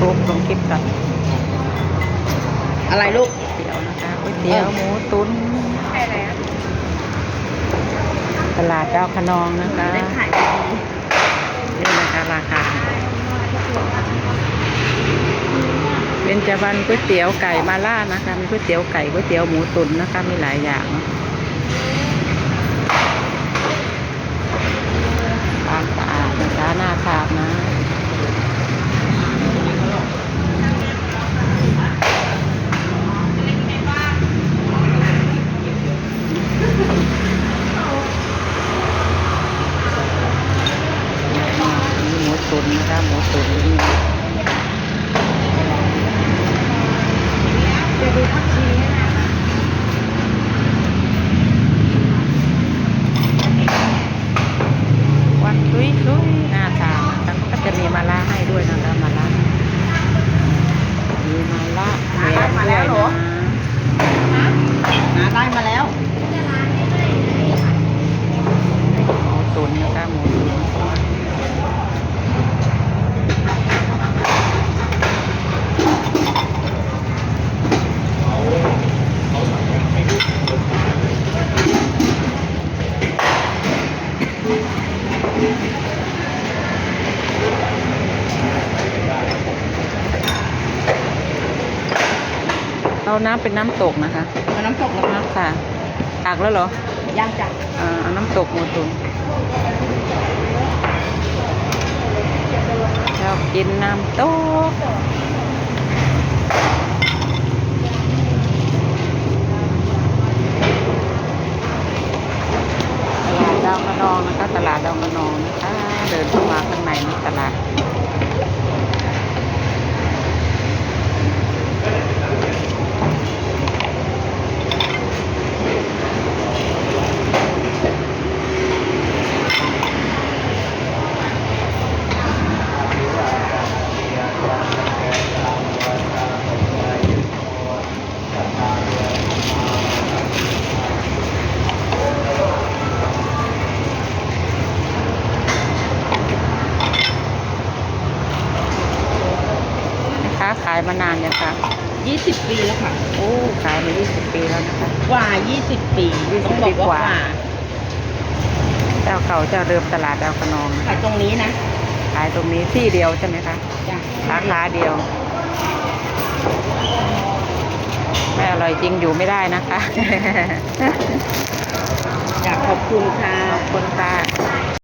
YouTube ลงคลิปก่อนอะไรลูกเตี๋ยวนะคะก๋วยเตี๋ยวหมูตุ๋นใช่แล้วตลาดดาวคะนองนะคะได้ขายดีนี่นะคะราคาเป็นจบันก๋วยเตี๋ยวไก่มาล่านะคะ มีก๋วยเตี๋ยวไก่ก๋วยเตี๋ยวหมูตุ๋นนะคะ มีหลายอย่างเนอะความสะอาดนะคะน่าทานนะ มีหมูตุ๋นนะคะหมูตุ๋นนี่ จะดูผักชีให้นะ วันชุยชุยหน้าทานนะคะก็จะมีมาล่าให้ด้วยนะคะมาล่ามีมาล่าแหวนด้วยนะ หาได้มาแล้ว หมูตุ๋นนะคะหมูตุ๋น เอาน้ำเป็นน้ำตกนะคะเอาน้ำตกแล้วนะค่ะตักแล้วเหรอ ย่างจังอ่าเอาน้ำตกหมูตุ๋นชอบกินน้ำตกตลาดดาวกระนองนะคะ ตลาดดาวกระนองนะคะ เดินเข้ามาข้างในนี่ตลาด ขายมานานยังคะยี่สิบปีแล้วค่ะ โอ้ขายมา 20 ปีแล้วนะคะ กว่ายี่สิบปี20ต้องบอกว่าปีกว่า เจ้าเก่าเจ้าเดิมตลาดดาวคะนอง ขายตรงนี้นะขายตรงนี้ที่เดียวใช่ไหมคะจ้ะสาขาเดียว ไม่อร่อยจริงอยู่ไม่ได้นะคะ อยากขอบคุณค่ะ ขอบคุณค่ะ